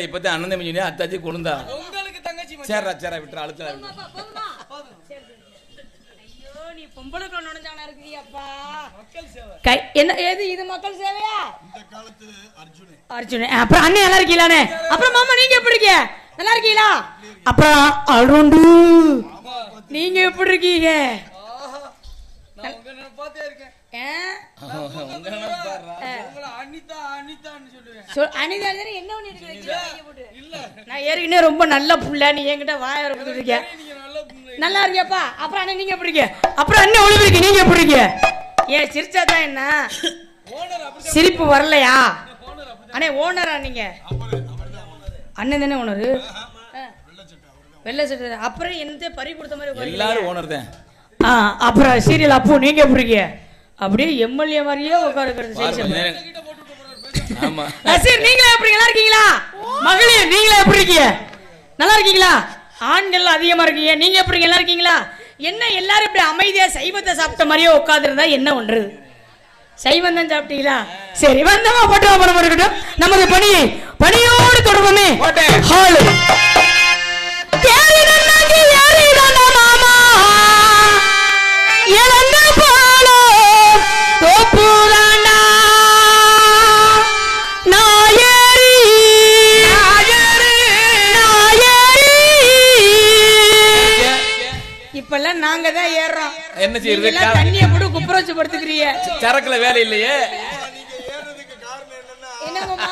என்னங்கடா இப்பதான் அண்ணன் தம்பி சொன்னியா அத்தாச்சி கொழுந்தா. உங்களுக்கு தங்கச்சி மச்சான். சேர்றா சேர்றா விட்டுறா அழுத்தா போதுமா, போதுமா? சரி, சரி, சரி. ஐயோ நீ பொம்பளைக்குள்ள நுழைஞ்சானா இருக்கிறியப்பா? மக்கள் சேவை. கை என்ன ஏது இது மக்கள் சேவையா? அர்ஜுன். அப்புறம் அண்ணன் நல்லா இருக்கீங்களாண்ணே? அப்புறம் மாமா நீங்க எப்படி இருக்கீங்க? நல்லா இருக்கீங்களா? அப்புறம் அருண்டு நீங்க எப்படி இருக்கீங்க? ஏற்கனவே ரொம்ப நல்ல புள்ள நீ என்கிட்ட வாய நீங்க நல்ல இருக்கியாப்பா? அப்புறம் அண்ணன் நீங்க எப்படி அப்புறம் அண்ணன் இருக்கு நீங்க எப்படி ஏன் சிரிச்சாதான் என்ன? சிரிப்பு வரலையா? அண்ணே ஓனரா நீங்க? அண்ணன் தானே ஓனரு? வெள்ளை சட்டை அப்புறம் என்னத்தை பறி கொடுத்த மாதிரி. எல்லாரும் ஓனர் தான். அப்புறம் சீரியல் அப்போ நீங்க எப்படி இருக்கீங்க? அப்படியே எம்எல்ஏ மாதிரியே உட்காருக்கிறது போட்டு ஆமா. நசீர் நீங்களா எப்படி நல்லா இருக்கீங்களா? மகளிர் நீங்களா எப்படி இருக்கீங்க? நல்லா இருக்கீங்களா? ஆண்கள் அதிகமா இருக்கீங்க. நீங்க எப்படி? நல்லா இருக்கீங்களா? என்ன எல்லாரும் இப்படி அமைதியா சைவத்தை சாப்பிட்ட மாதிரியே உட்காந்துருந்தா என்ன பண்றது சைவம் தான் சாப்பிட்டீங்களா? சரி வந்தமா படம் இருக்கட்டும். நமது பணியை பணியோடு தொடர்புமே போட்டேன். ஹாலு. என்ன செய்யறது? தண்ணியை போட்டு குப்புறச்சு படுத்துக்கிறீங்க சரக்குல வேலை இல்லையே. என்ன மாமா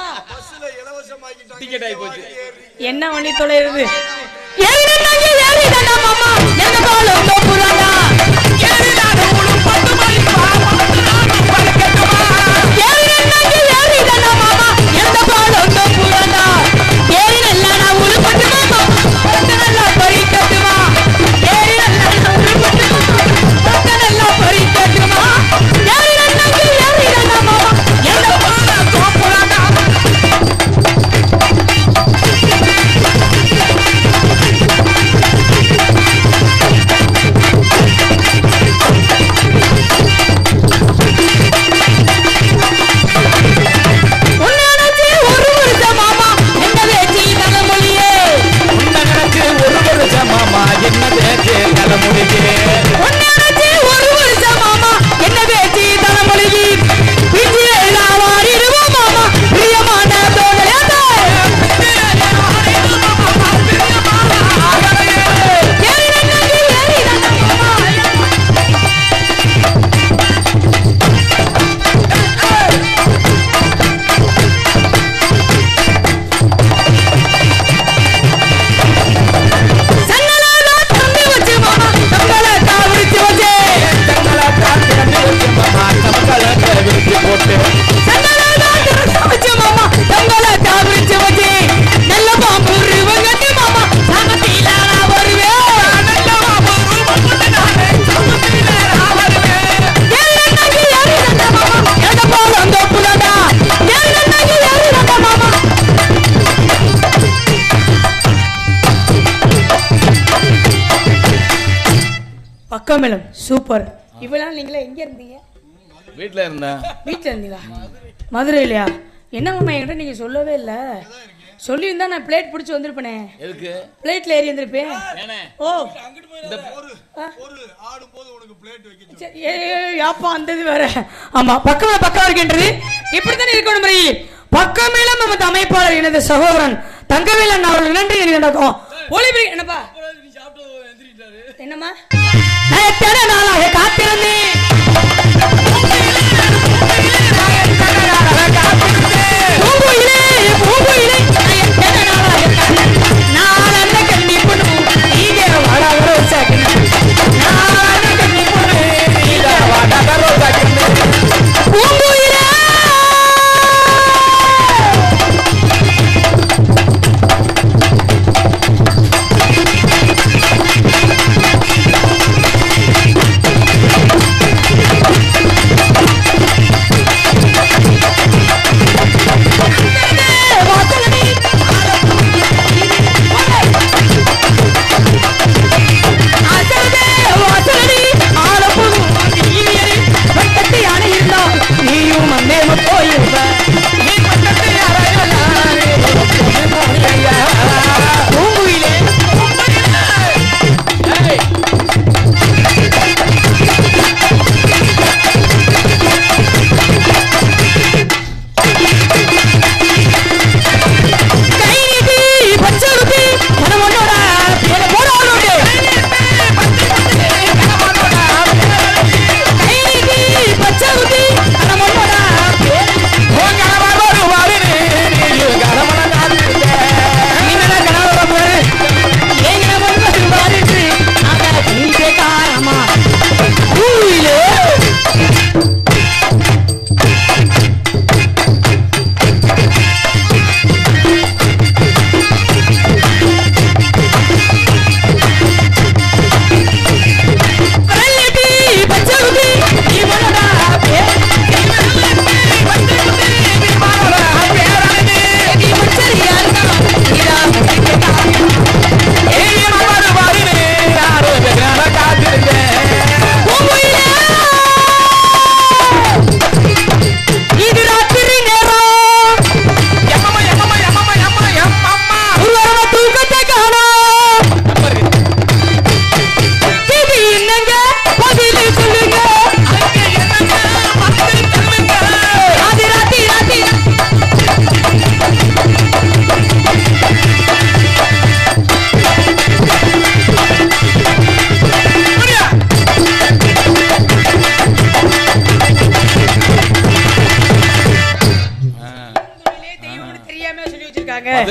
டிக்கெட் ஆகி போச்சு. என்ன பண்ணி தொலைறது பக்கமேளம் சூப்பர் இவ்வளவு நீங்களே எங்க இருந்தீங்க? வீட்டுல இருந்தேன். வீட்டில் இருந்தீங்களா? மதுரையிலையா? என்ன மாமா என்கிட்ட நீங்க சொல்லவே இல்ல. சொல்லியிருந்தா நான் பிளேட் பிடிச்சி வந்திருப்பேனே. எதுக்கு? பிளேட்ல ஏறி வந்திருப்பேன். ஓ. யாப்பா அந்த இது வேற. ஆமா பக்கமே பக்கம் இருக்கின்றது. இப்படித்தானே இருக்கணும் முறை பக்கமேலும் நமது அமைப்பாளர் எனது சகோதரன் தங்கவேலன் அவர்கள் நன்றி நடக்கும் ஒளிபரி என்னப்பா போறாரு, நீ சாப்பிட்டு எந்திரிட்டாரு என்னம்மா? நான் எத்தனை நாளாக காத்திருந்தேன்?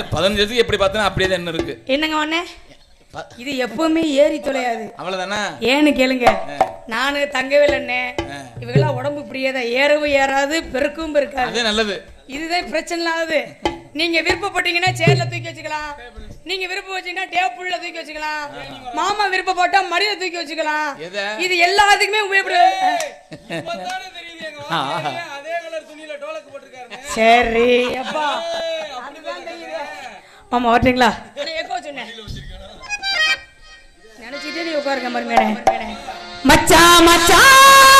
பதினஞ்சு வருஷத்துக்கு எப்படி பார்த்தா அப்படியே தான் இருக்கு என்னங்க அண்ணே ப- இது எப்பவுமே ஏறி தொலையாது. அவ்வளவுதானா? ஏன்னு கேளுங்க. நானு தங்கவே இல்லைண்ணே இவங்கெல்லாம் உடம்பு இப்படியே ஏறவும் ஏறாது பெருக்கவும் பெருக்காது அதே நல்லது. இதுதான் பிரச்சனை இல்லாதது நீங்க விருப்பப்பட்டீங்கன்னா சேர்ல தூக்கி வச்சுக்கலாம். நீங்க விருப்பம் வச்சீங்கன்னா டேபிள்ல தூக்கி வச்சுக்கலாம். மாமா விருப்பப்பட்டா மடியில தூக்கி வச்சுக்கலாம். எதை? இது எல்லாத்துக்குமே உபயோகப்படும் இப்பதானே தெரியுது மாமா வரட்டுங்களா? நினைச்சிட்டே நீ உட்காருங்க மருமேனே மச்சான் மச்சான்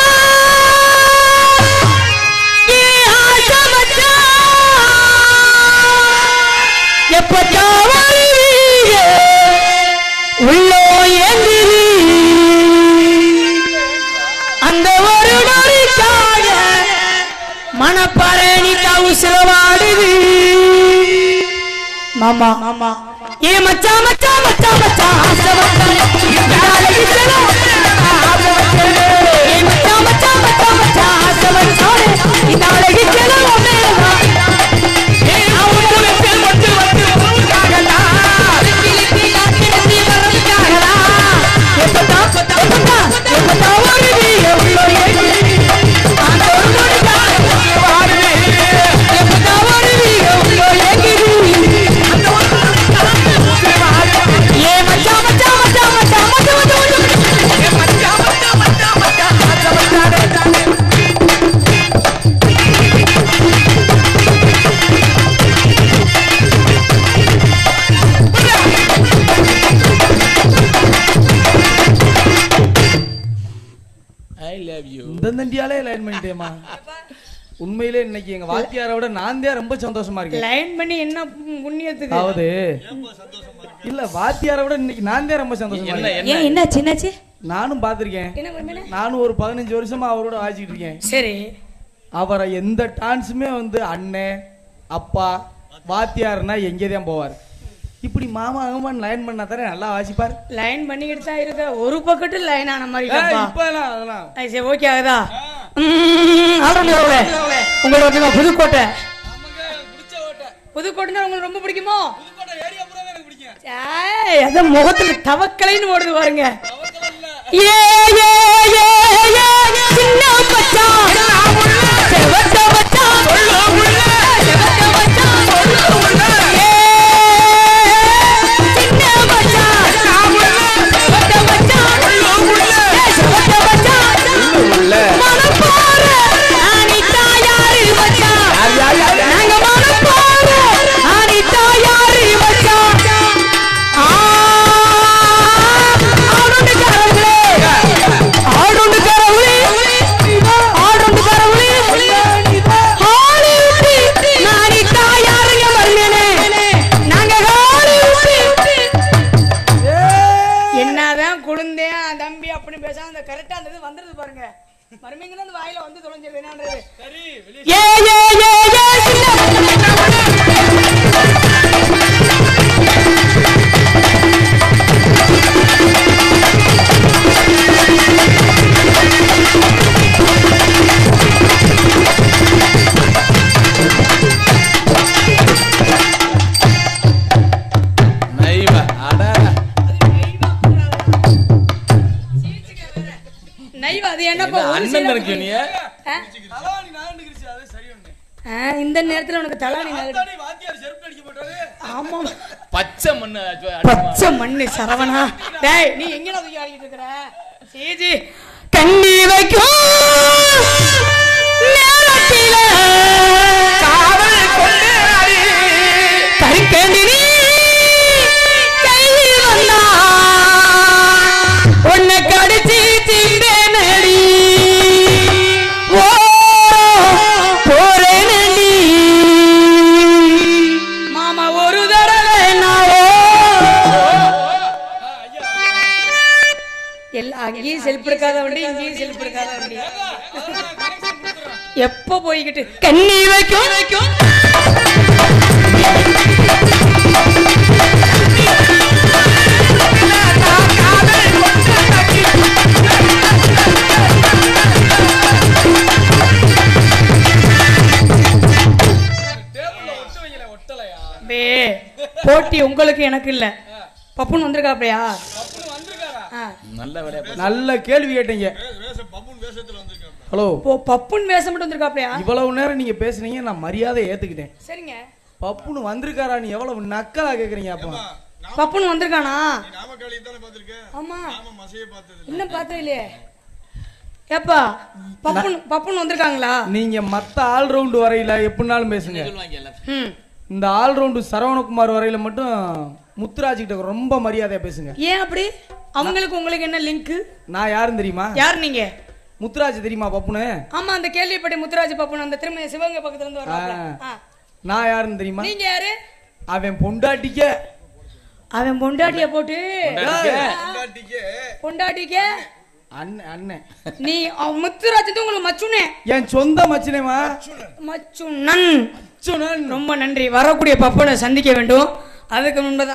மாமா. மாமா. ஏ மச்சா மச்சா மச்சா மச்சா. ஆசை மச்சான் உண்மையிலே இன்னைக்கு எங்க வாத்தியாரை விட நான் தான் ரொம்ப சந்தோஷமா இருக்கேன். லைன் பண்ணி என்ன பு- புண்ணியத்துக்கு? அதாவது இல்ல வாத்தியாரை விட இன்னைக்கு நான் தான் ரொம்ப சந்தோஷமா இருக்கேன். என்ன? ஏன் என்ன சின்னச்சு நானும் பண்ணு? நானும் ஒரு பதினஞ்சு வருஷமா அவரோட வாசிக்கிட்டு இருக்கேன். சரி. அவரை எந்த டான்ஸுமே வந்து அண்ணன் அப்பா வாத்தியார்னா எங்கே தான் போவார். இப்படி மாமா அகமான் லைன் பண்ணா தானே நல்லா வாசிப்பார்? லைன் பண்ணிக்கிட்டு தான் இருக்க. ஒரு பக்கத்து லைன் ஆன மாதிரி. இப்ப அதெல்லாம். சரி ஓகே ஆகுதா? உங்களே. வச்சுக்கோ புதுக்கோட்டை. உங்களுக்கு ரொம்ப பிடிக்குமோ? அதான் முகத்துல தவக்கலைன்னு ஓடுது பாருங்க. ஏ ஏ ஏ ஏ சின்ன மச்சான் இந்த நேரத்துல உனக்கு தலாணி ஆமா. பச்சை மண்ணு. பச்சை மண்ணு சரவணா. டேய் நீ எங்கடா தூக்கி ஆடிட்டு இருக்கிற? சீஜி கண்ணி வைக்கும். போய்கிட்டு கண்ணி வைக்கும். வைக்கும். டேபிள்ல ஒட்டு வைக்கல ஒட்டலையா பே போட்டி உங்களுக்கு எனக்கு இல்ல. பப்புன் விளையா நல்ல கேள்வி கேட்டீங்க. ஹலோ. இப்போ பப்புன் வேஷம் மட்டும் வந்திருக்காப்லையா? இவ்வளவு நேரம் நீங்க பேசுனீங்க நான் மரியாதை ஏத்துக்கிட்டேன். சரிங்க. பப்புன்னு வந்திருக்காரா நீ எவ்வளவு நக்கலா கேக்குறீங்க அப்போ? பப்புன் வந்திருக்கானா? நாமக்காளி தானே ஆமா. நாம மசையே பார்த்தது இன்னும் பார்த்தே இல்லையே. ஏப்பா பப்புன் பப்புன் வந்திருக்காங்களா? நீங்க மத்த ஆல் ரவுண்டு வரையில எப்படினாலும் பேசுங்க. இந்த ஆல் ரவுண்டு சரவணகுமார் வரையில மட்டும் முத்துராஜ் கிட்ட ரொம்ப மரியாதையா பேசுங்க. ஏன் அப்படி? அவங்களுக்கு உங்களுக்கு என்ன லிங்க் நான் யாருன்னு தெரியுமா? யார் நீங்க? முத்துராஜ் தெரியுமா பப்புனு? ஆமா அந்த கேள்விப்பட்ட முத்துராஜ் பப்புன் அந்த திரும்ப சிவகங்கை பக்கத்துல இருந்து. ஆ. நான் யாருன்னு தெரியுமா? நீங்க யாரு? அவன் பொண்டாட்டிக்க. அவன் பொண்டாட்டிய போட்டு. பொண்டாட்டிக்கு. அண்ணன் அண்ணன். நீ அவன் முத்துராஜ் உங்களுக்கு மச்சுனே. என் சொந்த மச்சினேமா மச்சுனன். மச்சுனன். ரொம்ப நன்றி. வரக்கூடிய பப்பனை சந்திக்க வேண்டும். அதுக்கு முன்பதான்